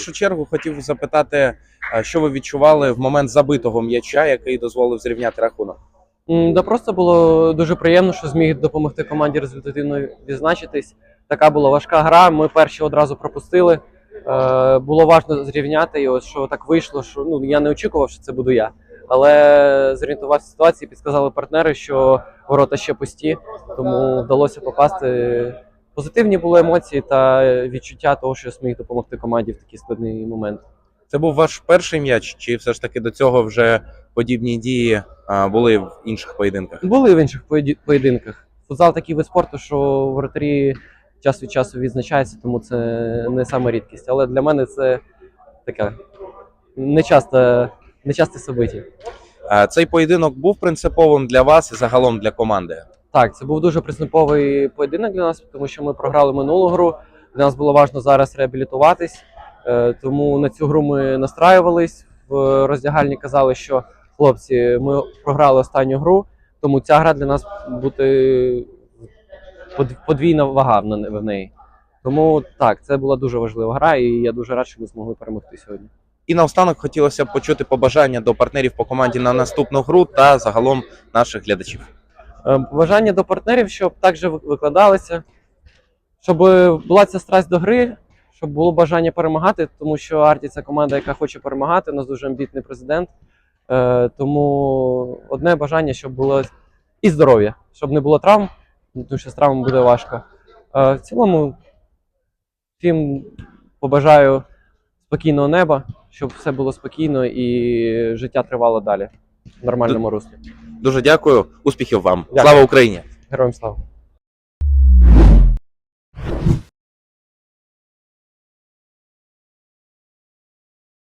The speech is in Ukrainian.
першу чергу хотів запитати, що ви відчували в момент забитого м'яча, який дозволив зрівняти рахунок. Да просто було дуже приємно, що зміг допомогти команді результативно відзначитись. Така була важка гра. Ми перші одразу пропустили. Е, було важливо зрівняти, от що так вийшло, що ну я не очікував, що це буду я. Але зорієнтувався ситуації, підказали партнери, що ворота ще пусті, тому вдалося попасти. Позитивні були емоції та відчуття того, що я зміг допомогти команді в такий складний момент. Це був ваш перший м'яч, чи все ж таки до цього вже подібні дії а, були в інших поєдинках? Були в інших поєді- поєдинках. Футзал такий вид спорту, що воротарі час від часу відзначаються, тому це не саме рідкість. Але для мене це таке нечасте, нечасте собиття. А, Цей поєдинок був принциповим для вас і загалом для команди. Так, це був дуже принциповий поєдинок для нас, тому що ми програли минулу гру. Для нас було важливо зараз реабілітуватись. Е, Тому на цю гру ми настраювались. В роздягальні казали, що хлопці, ми програли останню гру, тому ця гра для нас буде под- подвійна вага в неї. Тому так, це була дуже важлива гра, і я дуже рад, що ми змогли перемогти сьогодні. І наостанок хотілося б почути побажання до партнерів по команді на наступну гру та загалом наших глядачів. Е, Бажання до партнерів, щоб також ви- викладалися, щоб була ця страсть до гри, щоб було бажання перемагати, тому що Арті це команда, яка хоче перемагати. У нас дуже амбітний президент. Е, Тому одне бажання, щоб було і здоров'я, щоб не було травм, тому що з травмами буде важко. Е, В цілому всім побажаю спокійного неба, щоб все було спокійно і життя тривало далі в нормальному руслі. Дуже дякую, успіхів вам. Дякую. Слава Україні! Героям слава!